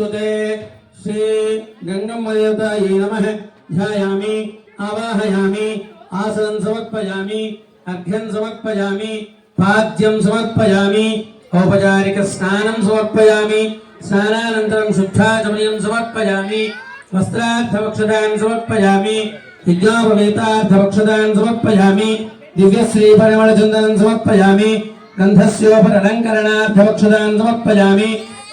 नमोस्तुते श्री गंगम्मदेवतायै नमः। ध्यायामि, आवाहयामि, आसनं समर्पयामि अर्घ्यं समर्पयामि, पाद्यं समर्पयामि, औपचारिकस्नानं समर्पयामि, स्नानानन्तरं शुद्धाचमनीयं समर्पयामि वस्त्रार्थवक्षतान् समर्पयामि यज्ञोपवेतार्थवक्षतान् समर्पयामि दिव्यश्रीपरिमलचन्दनं समर्पयामि समर्पयामि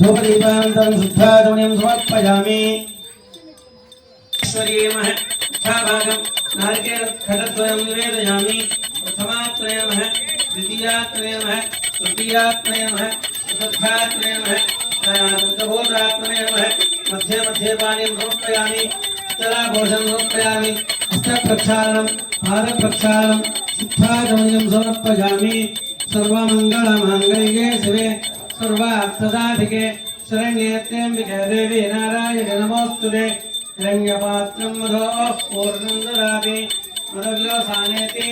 धूपदीपान्तम् शुद्धाचमनीम् समर्पयामि। ईश्वर्येमः यथाभागम् नारिकेलखटद्वयम् निवेदयामि प्रथमात्मने नमः द्वितीयात्मने नमः तृतीयात्मने नमः मध्ये मध्ये पाणिम् समर्पयामि। जलाघोषम् समर्पयामि हस्तप्रक्षालनम् पादप्रक्षालनम् सिद्धाचमनीम् समर्पयामि सर्वमङ्गलमाङ्गल्ये शिवे। సర్వార్థసాధికే శరణ్యేత్ర్యంబికే దేవి నారాయణ నమోస్తుతే హిరణ్యపాత్రం మధోః పూర్ణం దదాతి మదవ్యోసానేతి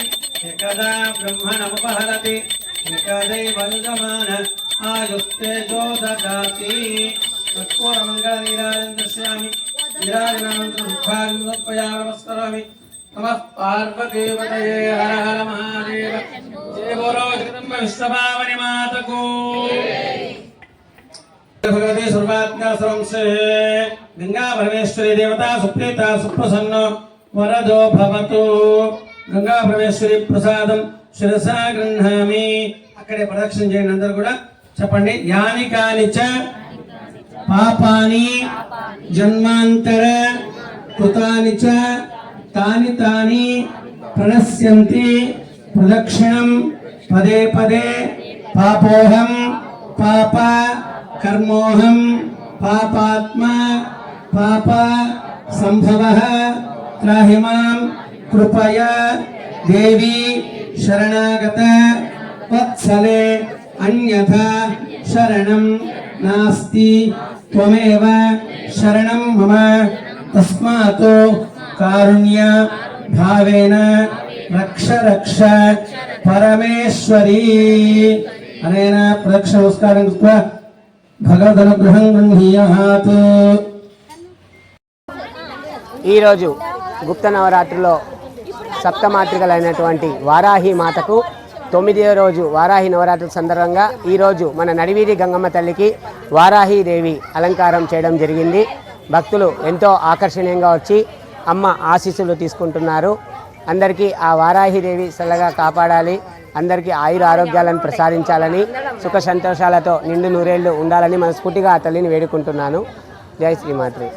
ఏకదా బ్రహ్మణముపహరతి ఏకదైవ యుజమాన ఆయుస్తేజో దదాతి కర్పూరమంగళనీరాజం దర్శయామి నీరాజనానంతరం ముఖాన్ని సమర్పయామి నమస్కరామి నమః పార్వతీపతయే హర విశ్వభావని మాతకు భగవతి సర్వాత్మ సంశే గంగా పరమేశ్వరి దేవత సుప్రీత సుప్రసన్న వరదో భవతు గంగా పరమేశ్వరి ప్రసాదం శిరసా గృహామి అక్కడే ప్రదక్షిణ చేయండి అందరు కూడా. చెప్పండి యాని కాని చ పాపాని జన్మాంతర కృతాని చ తాని తాని ప్రణశ్యంతి ప్రదక్షిణం పదే పదే పాపోహం పాప కర్మోహం పాపాత్మ పాప సంభవ త్రాహిమాం కృపయ దేవి శరణాగత వత్సలే అన్యథ శరణం నాస్తి త్వమేవ శరణం మమ తస్మాత్ కారుణ్య భావేన రక్ష రక్ష పరమేశ్వరీ అనేన ప్రదక్ష నమస్కారం కృత్వా భగవదనుగ్రహం గృహీయాత్ ఈరోజు గుప్త నవరాత్రిలో సప్తమాతృకలైనటువంటి వారాహి మాతకు తొమ్మిదో రోజు వారాహి నవరాత్రుల సందర్భంగా ఈరోజు మన నడివీధి గంగమ్మ తల్లికి వారాహి దేవి అలంకారం చేయడం జరిగింది. భక్తులు ఎంతో ఆకర్షణీయంగా వచ్చి అమ్మ ఆశీస్సులు తీసుకుంటున్నారు. అందరికీ ఆ వారాహిదేవి చల్లగా కాపాడాలి. అందరికీ ఆయుర ఆరోగ్యాలను ప్రసాదించాలని సుఖ సంతోషాలతో నిండు నూరేళ్ళు ఉండాలని మనస్ఫూర్తిగా ఆ తల్లిని వేడుకుంటున్నాను. జై శ్రీమాత్రి.